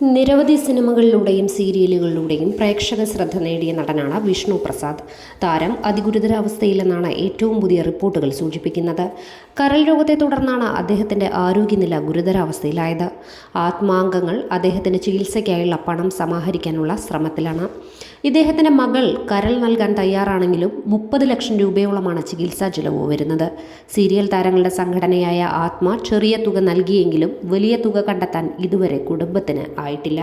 നിരവധി സിനിമകളിലൂടെയും സീരിയലുകളിലൂടെയും പ്രേക്ഷക ശ്രദ്ധ നേടിയ നടനാണ് വിഷ്ണു പ്രസാദ്. താരം അതിഗുരുതരാവസ്ഥയിലെന്നാണ് ഏറ്റവും പുതിയ റിപ്പോർട്ടുകൾ സൂചിപ്പിക്കുന്നത്. കരൾ രോഗത്തെ തുടർന്നാണ് അദ്ദേഹത്തിന്റെ ആരോഗ്യനില ഗുരുതരാവസ്ഥയിലായത്. ആത്മാംഗങ്ങൾ അദ്ദേഹത്തിന് ചികിത്സയ്ക്കായുള്ള പണം സമാഹരിക്കാനുള്ള ശ്രമത്തിലാണ്. ഇദ്ദേഹത്തിന്റെ മകൾ കരൾ നൽകാൻ തയ്യാറാണെങ്കിലും മുപ്പത് ലക്ഷം രൂപയോളമാണ് ചികിത്സാ ചിലവ് വരുന്നത്. സീരിയൽ താരങ്ങളുടെ സംഘടനയായ ആത്മ ചെറിയ തുക നൽകിയെങ്കിലും വലിയ തുക കണ്ടെത്താൻ ഇതുവരെ കുടുംബത്തിന് ആയിട്ടില്ല.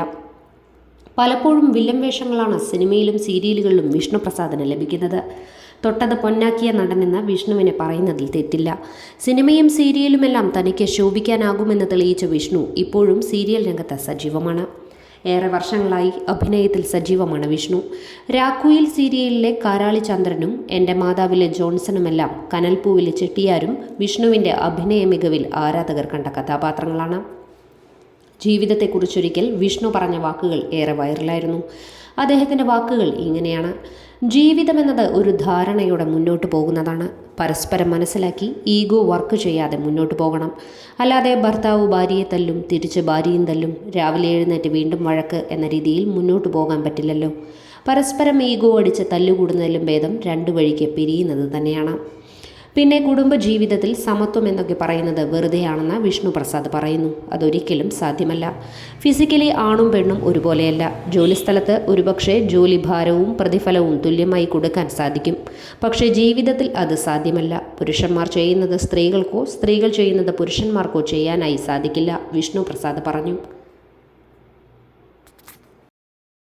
പലപ്പോഴും വില്ലൻ വേഷങ്ങളാണ് സിനിമയിലും സീരിയലുകളിലും വിഷ്ണു വിഷ്ണുപ്രസാദിന് ലഭിക്കുന്നത്. തൊട്ടത് പൊന്നാക്കിയ നടനെന്ന് വിഷ്ണുവിനെ പറയുന്നതിൽ തെറ്റില്ല. സിനിമയും സീരിയലുമെല്ലാം തനിക്ക് ശോഭിക്കാനാകുമെന്ന് തെളിയിച്ച വിഷ്ണു ഇപ്പോഴും സീരിയൽ രംഗത്ത് സജീവമാണ്. ഏറെ വർഷങ്ങളായി അഭിനയത്തിൽ സജീവമാണ് വിഷ്ണു. രാക്കുയിൽ സീരിയലിലെ കാരാളി ചന്ദ്രനും എന്റെ മാതാവിലെ ജോൺസണുമെല്ലാം കനൽപ്പൂവിലെ ചെട്ടിയാരും വിഷ്ണുവിന്റെ അഭിനയ മികവിൽ ആരാധകർ കണ്ട കഥാപാത്രങ്ങളാണ്. ജീവിതത്തെക്കുറിച്ചൊരിക്കൽ വിഷ്ണു പറഞ്ഞ വാക്കുകൾ ഏറെ വൈറലായിരുന്നു. അദ്ദേഹത്തിന്റെ വാക്കുകൾ ഇങ്ങനെയാണ്. ജീവിതമെന്നത് ഒരു ധാരണയോടെ മുന്നോട്ട് പോകുന്നതാണ്. പരസ്പരം മനസ്സിലാക്കി ഈഗോ വർക്ക് ചെയ്യാതെ മുന്നോട്ട് പോകണം. അല്ലാതെ ഭർത്താവ് ഭാര്യയെ തല്ലും തിരിച്ച് ഭാര്യയും തല്ലും രാവിലെ എഴുന്നേറ്റ് വീണ്ടും വഴക്ക് എന്ന രീതിയിൽ മുന്നോട്ട് പോകാൻ പറ്റില്ലല്ലോ. പരസ്പരം ഈഗോ അടിച്ച് തല്ലുകൂടുന്നതിലും ഭേദം രണ്ടു വഴിക്ക് പിരിയുന്നത് തന്നെയാണ്. പിന്നെ കുടുംബജീവിതത്തിൽ സമത്വം എന്നൊക്കെ പറയുന്നത് വെറുതെയാണെന്ന് വിഷ്ണു പ്രസാദ് പറയുന്നു. അതൊരിക്കലും സാധ്യമല്ല. ഫിസിക്കലി ആണും പെണ്ണും ഒരുപോലെയല്ല. ജോലിസ്ഥലത്ത് ഒരുപക്ഷെ ജോലി ഭാരവും പ്രതിഫലവും തുല്യമായി കൊടുക്കാൻ സാധിക്കും. പക്ഷേ ജീവിതത്തിൽ അത് സാധ്യമല്ല. പുരുഷന്മാർ ചെയ്യുന്നത് സ്ത്രീകൾക്കോ സ്ത്രീകൾ ചെയ്യുന്നത് പുരുഷന്മാർക്കോ ചെയ്യാനായി സാധിക്കില്ല വിഷ്ണു പ്രസാദ് പറഞ്ഞു.